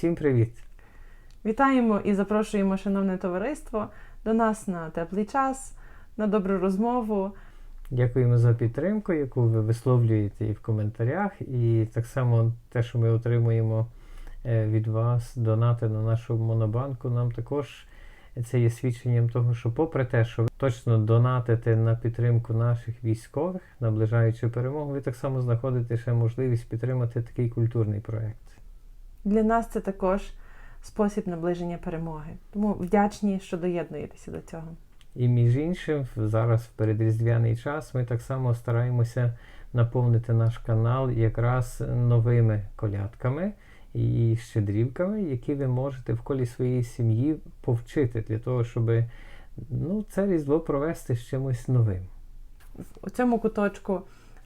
Всім привіт! Вітаємо і запрошуємо, шановне товариство, до нас на теплий час, на добру розмову. Дякуємо за підтримку, яку ви висловлюєте і в коментарях, і так само те, що ми отримуємо е, від вас, донати на нашу монобанку, нам також це є свідченням того, що попри те, що ви точно донатите на підтримку наших військових, наближаючи перемогу, ви так само знаходите ще можливість підтримати такий культурний проект. Для нас це також спосіб наближення перемоги. Тому вдячні, що доєднуєтеся до цього. І між іншим, зараз в передріздвяний час ми так само стараємося наповнити наш канал якраз новими колядками і щедрівками, які ви можете в колі своєї сім'ї повчити для того, щоб ну, це різдво провести з чимось новим. У цьому куточку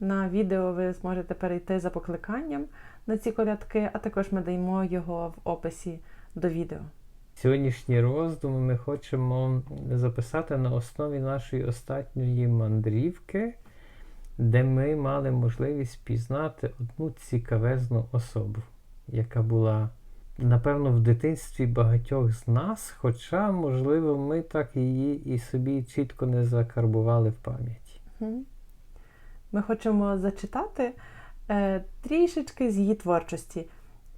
на відео ви зможете перейти за покликанням на ці колядки, а також ми даємо його в описі до відео. Сьогоднішні роздуми ми хочемо записати на основі нашої останньої мандрівки, де ми мали можливість пізнати одну цікавезну особу, яка була, напевно, в дитинстві багатьох з нас, хоча, можливо, ми так її і собі чітко не закарбували в пам'яті. Ми хочемо зачитати е, трішечки з її творчості.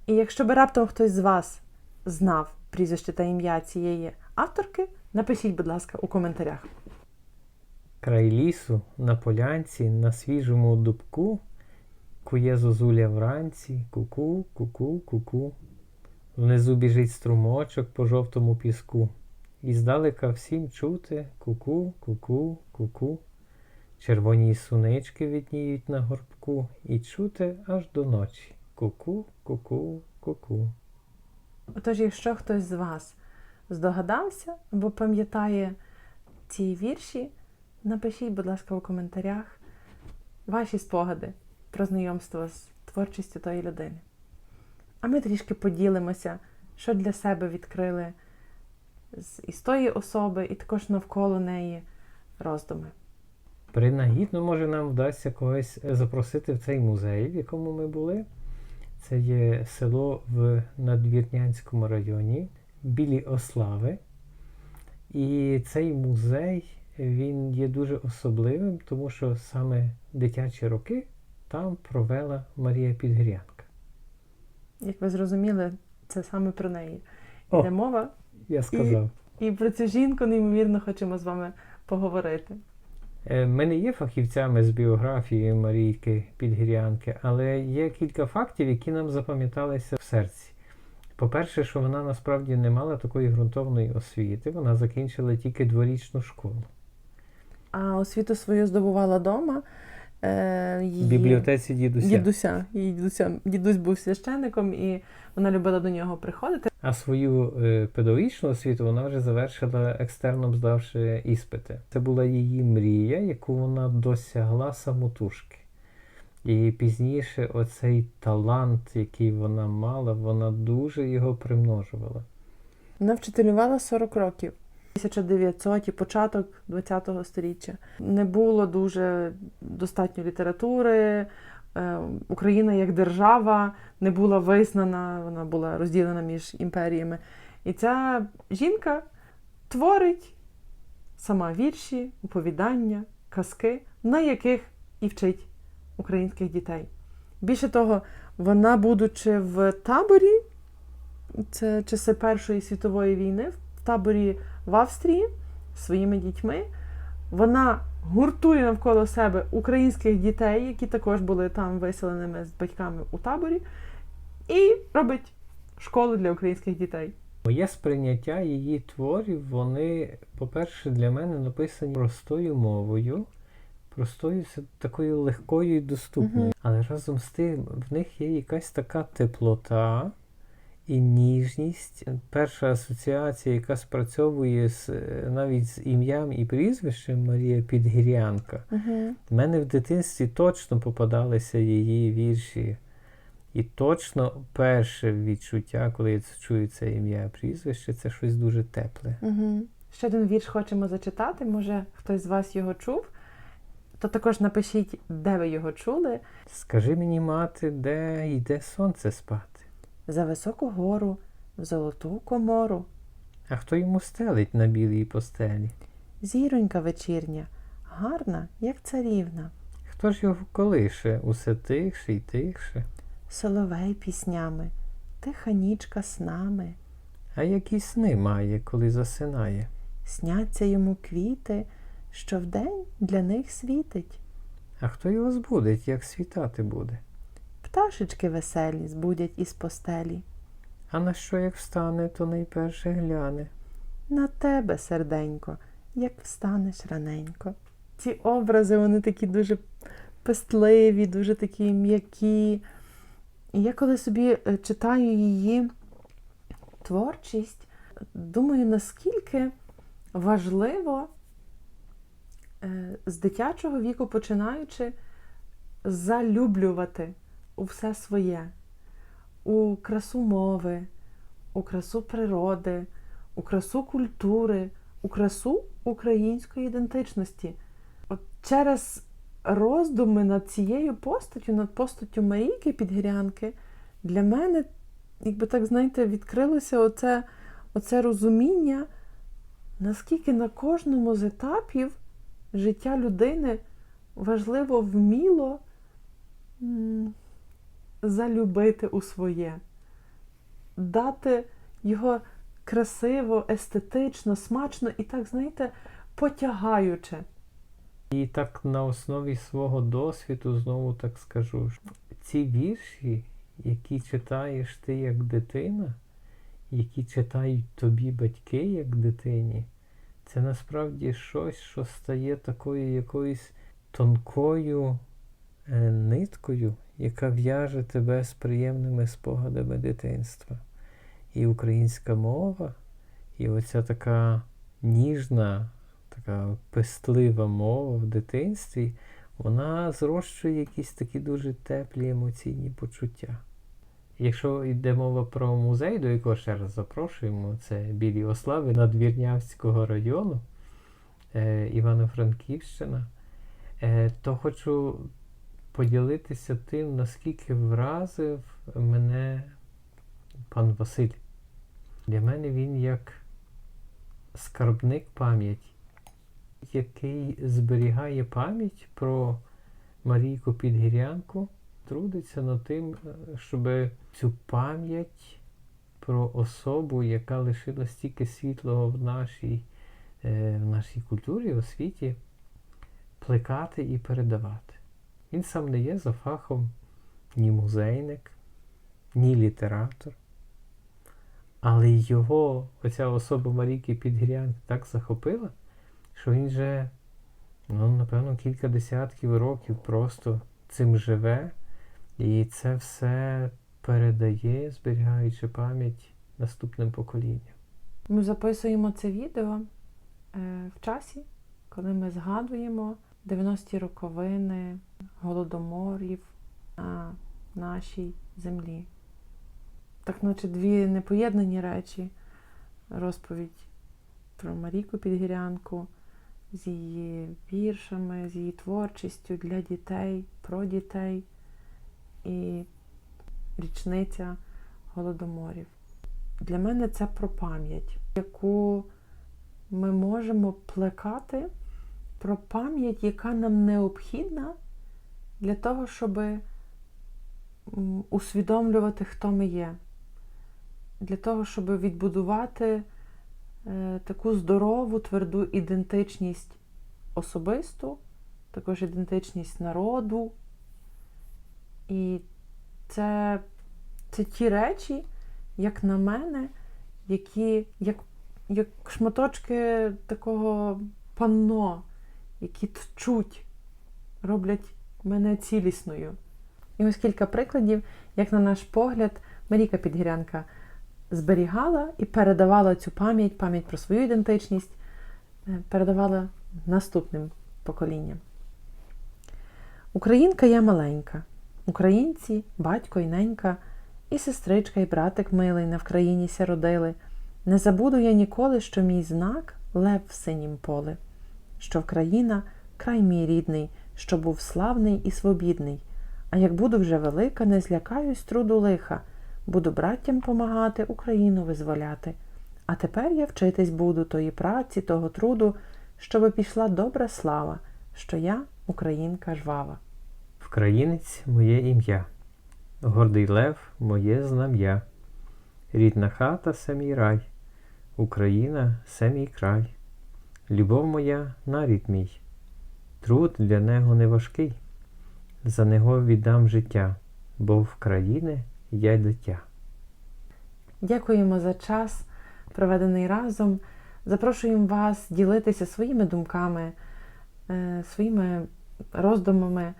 І якщо би раптом хтось з вас знав прізвище та ім'я цієї авторки, напишіть, будь ласка, у коментарях. Край лісу, на полянці, на свіжому дубку, кує зозуля вранці, ку-ку, ку-ку, ку-ку. Внизу біжить струмочок по жовтому піску. І здалека всім чути ку-ку, ку-ку, ку-ку. Червоні сунички відніють на горбку, і чути аж до ночі. Ку-ку, ку-ку, ку-ку. Отож, якщо хтось з вас здогадався або пам'ятає ці вірші, напишіть, будь ласка, у коментарях ваші спогади про знайомство з творчістю тої людини. А ми трішки поділимося, що для себе відкрили з із тої особи, і також навколо неї роздуми. Принагідно, може, нам вдасться когось запросити в цей музей, в якому ми були. Це є село в Надвірнянському районі, Білі Ослави. І цей музей він є дуже особливим, тому що саме дитячі роки там провела Марія Підгірянка. Як ви зрозуміли, це саме про неї йде мова. Я сказав. І про цю жінку неймовірно хочемо з вами поговорити. Е, Ми не є фахівцями з біографії Марійки Підгірянки, але є кілька фактів, які нам запам'яталися в серці. По-перше, що вона насправді не мала такої ґрунтовної освіти, вона закінчила тільки дворічну школу. А освіту свою здобувала вдома. Е, В її... бібліотеці дідуся. Дідуся. Її дідуся. Дідусь був священником, і вона любила до нього приходити. А свою е, педагогічну освіту вона вже завершила екстерном, здавши іспити. Це була її мрія, яку вона досягла самотужки. І пізніше оцей талант, який вона мала, вона дуже його примножувала. Вона вчителювала 40 років. 1900 і початок 20-го сторіччя. Не було дуже достатньо літератури. Е, Україна як держава не була визнана, вона була розділена між імперіями. І ця жінка творить сама вірші, оповідання, казки, на яких і вчить українських дітей. Більше того, вона, будучи в таборі, це часи Першої світової війни, в таборі в Австрії своїми дітьми, вона гуртує навколо себе українських дітей, які також були там виселеними з батьками у таборі, і робить школу для українських дітей. Моє сприйняття її творів, вони, по-перше, для мене написані простою мовою, простою такою легкою і доступною. Мгм. Але разом з тим в них є якась така теплота і ніжність. Перша асоціація, яка спрацьовує з, е, навіть з ім'ям і прізвищем Марія Підгірянка. Угу. Мене в дитинстві точно попадалися її вірші. І точно перше відчуття, коли я чую це ім'я прізвище, це щось дуже тепле. Угу. Ще один вірш хочемо зачитати. Може, хтось з вас його чув. То також напишіть, де ви його чули. Скажи мені, мати, де йде сонце спати? За високу гору, в золоту комору. А хто йому стелить на білій постелі? Зіронька вечірня, гарна, як царівна, Хто ж його колише, усе тихше й тихше? соловей піснями, тиха нічка снами. А які сни має, коли засинає? Сняться йому квіти, що вдень для них світить. А хто його збудить, як світати буде? Пташечки веселі збудять із постелі. А на що як встане, то найперше гляне. На тебе, серденько, як встанеш раненько. Ці образи, вони такі дуже пестливі, дуже такі м'які. І я коли собі е, читаю її творчість, думаю, наскільки важливо е, з дитячого віку починаючи залюблювати у все своє, у красу мови, у красу природи, у красу культури, у красу української ідентичності. От через роздуми над цією постаттю, над постаттю Марійки Підгірянки, для мене, якби так знаєте, відкрилося оце, оце розуміння, наскільки на кожному з етапів життя людини важливо вміло залюбити у своє, дати його красиво, естетично, смачно і так, знаєте, потягаюче. І так на основі свого досвіду знову так скажу. Ці вірші, які читаєш ти як дитина, які читають тобі батьки як дитині, це насправді щось, що стає такою якоюсь тонкою ниткою, яка в'яже тебе з приємними спогадами дитинства. І українська мова, і оця така ніжна, така пестлива мова в дитинстві, вона зрощує якісь такі дуже теплі емоційні почуття. Якщо йде мова про музей, до якого ще раз запрошуємо, це Білі Ослави Надвірнявського району е, Івано-Франківщина, е, то хочу поділитися тим, наскільки вразив мене пан Василь. Для мене він як скарбник пам'яті, який зберігає пам'ять про Марійку Підгірянку, трудиться над тим, щоб цю пам'ять про особу, яка лишила стільки світлого в нашій, е, в нашій культурі, освіті, плекати і передавати. Він сам не є за фахом ні музейник, ні літератор. Але його оця особа Марійки Підгірянки так захопила, що він вже, ну, напевно, кілька десятків років просто цим живе, і це все передає, зберігаючи пам'ять наступним поколінням. Ми записуємо це відео е, в часі, коли ми згадуємо 90-ті роковини голодоморів на нашій землі. Так, наче дві непоєднані речі. Розповідь про Марійку Підгірянку з її віршами, з її творчістю для дітей, про дітей і річниця голодоморів. Для мене це про пам'ять, яку ми можемо плекати, про пам'ять, яка нам необхідна для того, щоб усвідомлювати, хто ми є, для того, щоб відбудувати е, таку здорову, тверду ідентичність особисту, також ідентичність народу. І це, це ті речі, як на мене, які як, як шматочки такого панно, які тчуть, роблять мене цілісною. І ось кілька прикладів, як на наш погляд, Маріка Підгірянка зберігала і передавала цю пам'ять, пам'ять про свою ідентичність, е, передавала наступним поколінням. Українка я маленька, українці, батько і ненька, і сестричка, і братик милий на Вкраїні ся родили. Не забуду я ніколи, що мій знак лев в синім поле, що Вкраїна край мій рідний, що був славний і свобідний. А як буду вже велика, не злякаюсь труду лиха, Буду браттям помагати, Україну визволяти. А тепер я вчитись буду тої праці, того труду, щоби пішла добра слава, що я українка жвава. Вкраїнець моє ім'я, гордий лев моє знам'я, рідна хата це мій рай, Україна це мій край, любов моя нарід мій, труд для него не важкий, за него віддам життя, бо в країни я дитя. Дякуємо за час, проведений разом. Запрошуємо вас ділитися своїми думками, е, своїми роздумами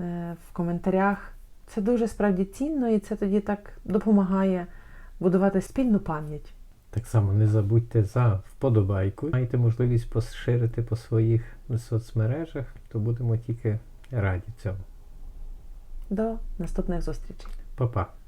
е, в коментарях. Це дуже справді цінно і це тоді так допомагає будувати спільну пам'ять. Так само не забудьте за вподобайку. Маєте можливість поширити по своїх соцмережах, то будемо тільки раді цьому. До наступних зустрічей! Па-па!